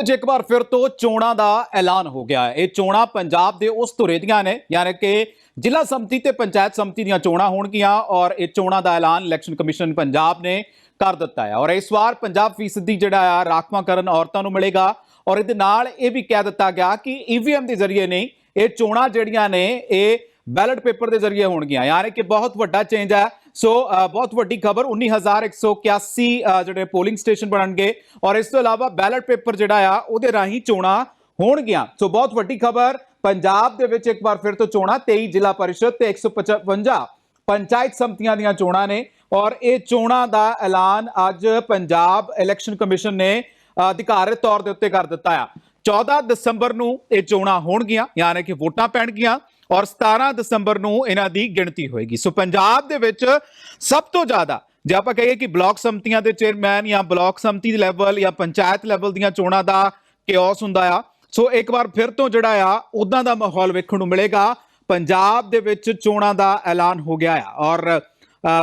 ਅੱਜ ਇੱਕ ਵਾਰ ਫਿਰ ਤੋਂ ਚੋਣਾਂ ਦਾ ਐਲਾਨ ਹੋ ਗਿਆ ਹੈ, ਇਹ ਚੋਣਾਂ ਪੰਜਾਬ ਦੇ ਉਸ ਧੁਰੇ ਦੀਆਂ ਨੇ, ਯਾਨੀ ਕਿ ਜ਼ਿਲ੍ਹਾ ਸੰਮਤੀ ਤੇ ਪੰਚਾਇਤ ਸੰਮਤੀ ਦੀਆਂ ਚੋਣਾਂ ਹੋਣਗੀਆਂ ਔਰ ਇਹ ਚੋਣਾਂ ਦਾ ਐਲਾਨ ਇਲੈਕਸ਼ਨ ਕਮਿਸ਼ਨ ਪੰਜਾਬ ਨੇ ਕਰ ਦਿੱਤਾ ਹੈ। ਔਰ ਇਸ ਵਾਰ ਪੰਜਾਬ ਫੀਸਦੀ ਜਿਹੜਾ ਆ ਰਾਖਵਾਂਕਰਨ ਔਰਤਾਂ ਨੂੰ ਮਿਲੇਗਾ ਔਰ ਇਹਦੇ ਨਾਲ ਇਹ ਵੀ ਕਹਿ ਦਿੱਤਾ ਗਿਆ ਕਿ ਈਵੀਐਮ ਦੇ ਜ਼ਰੀਏ ਨਹੀਂ, ਇਹ ਚੋਣਾਂ ਜਿਹੜੀਆਂ ਨੇ, ਇਹ ਬੈਲਟ ਪੇਪਰ ਦੇ ਜ਼ਰੀਏ ਹੋਣਗੀਆਂ। ਯਾਨੀ ਕਿ ਬਹੁਤ ਵੱਡਾ ਚੇਂਜ ਹੈ ਸੋ ਬਹੁਤ ਵੱਡੀ ਖਬਰ 19181 ਅ, ਜਿਹੜੇ ਪੋਲਿੰਗ ਸਟੇਸ਼ਨ ਬਣਨਗੇ ਔਰ ਇਸ ਤੋਂ ਇਲਾਵਾ ਬੈਲਟ ਪੇਪਰ ਜਿਹੜਾ ਆ ਉਹਦੇ ਰਾਹੀਂ ਚੋਣਾਂ ਹੋਣਗੀਆਂ ਸੋ ਬਹੁਤ ਵੱਡੀ ਖਬਰ ਪੰਜਾਬ ਦੇ ਵਿੱਚ ਇੱਕ ਵਾਰ ਫਿਰ ਤੋਂ ਚੋਣਾਂ 23 ਜ਼ਿਲ੍ਹਾ ਪਰਿਸ਼ਦ ਤੇ 155 ਪੰਚਾਇਤ ਸੰਮਤੀਆਂ ਦੀਆਂ ਚੋਣਾਂ ਨੇ ਔਰ ਇਹ ਚੋਣਾਂ ਦਾ ਐਲਾਨ ਅੱਜ ਪੰਜਾਬ ਇਲੈਕਸ਼ਨ ਕਮਿਸ਼ਨ ਨੇ ਅਧਿਕਾਰਤ ਤੌਰ ਦੇ ਉੱਤੇ ਕਰ ਦਿੱਤਾ ਆ 14 ਦਸੰਬਰ ਨੂੰ ਇਹ ਚੋਣਾਂ ਹੋਣਗੀਆਂ ਯਾਨੀ ਕਿ ਵੋਟਾਂ ਪੈਣਗੀਆਂ ਔਰ 17 ਦਸੰਬਰ ਨੂੰ ਇਹਨਾਂ ਦੀ ਗਿਣਤੀ ਹੋਏਗੀ। ਸੋ ਪੰਜਾਬ ਦੇ ਵਿੱਚ ਸਭ ਤੋਂ ਜ਼ਿਆਦਾ ਜੇ ਆਪਾਂ ਕਹੀਏ ਕਿ ਬਲਾਕ ਸਮਤੀਆਂ ਦੇ ਚੇਅਰਮੈਨ ਜਾਂ ਬਲਾਕ ਸੰਮਤੀ ਲੈਵਲ ਜਾਂ ਪੰਚਾਇਤ ਲੈਵਲ ਦੀਆਂ ਚੋਣਾਂ ਦਾ ਕਿਓਸ ਹੁੰਦਾ ਆ, ਸੋ ਇੱਕ ਵਾਰ ਫਿਰ ਤੋਂ ਜਿਹੜਾ ਆ ਉਦਾਂ ਦਾ ਮਾਹੌਲ ਵੇਖਣ ਨੂੰ ਮਿਲੇਗਾ। ਪੰਜਾਬ ਦੇ ਵਿੱਚ ਚੋਣਾਂ ਦਾ ਐਲਾਨ ਹੋ ਗਿਆ ਆ ਔਰ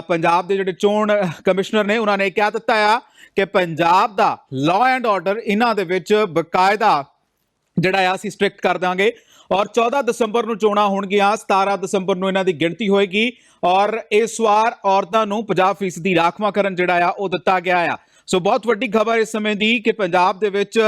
ਪੰਜਾਬ ਦੇ ਜਿਹੜੇ ਚੋਣ ਕਮਿਸ਼ਨਰ ਨੇ, ਉਹਨਾਂ ਨੇ ਕਹਿ ਦਿੱਤਾ ਆ ਕਿ ਪੰਜਾਬ ਦਾ ਲਾਅ ਐਂਡ ਆਰਡਰ ਇਹਨਾਂ ਦੇ ਵਿੱਚ ਬਕਾਇਦਾ ਜਿਹੜਾ ਆ ਅਸੀਂ ਸਟ੍ਰਿਕਟ ਕਰ ਦਾਂਗੇ। ਔਰ 14 ਦਸੰਬਰ ਨੂੰ ਚੋਣਾਂ ਹੋਣਗੀਆਂ 17 ਦਸੰਬਰ ਨੂੰ ਇਹਨਾਂ ਦੀ ਗਿਣਤੀ ਹੋਏਗੀ। ਔਰ ਇਸ ਵਾਰ ਔਰਤਾਂ ਨੂੰ 50% ਦੀ ਰਾਖਵਾਂਕਰਨ ਜਿਹੜਾ ਆ ਉਹ ਦਿੱਤਾ ਗਿਆ ਆ। ਸੋ ਬਹੁਤ ਵੱਡੀ ਖਬਰ ਇਸ ਸਮੇਂ ਦੀ ਕਿ ਪੰਜਾਬ ਦੇ ਵਿੱਚ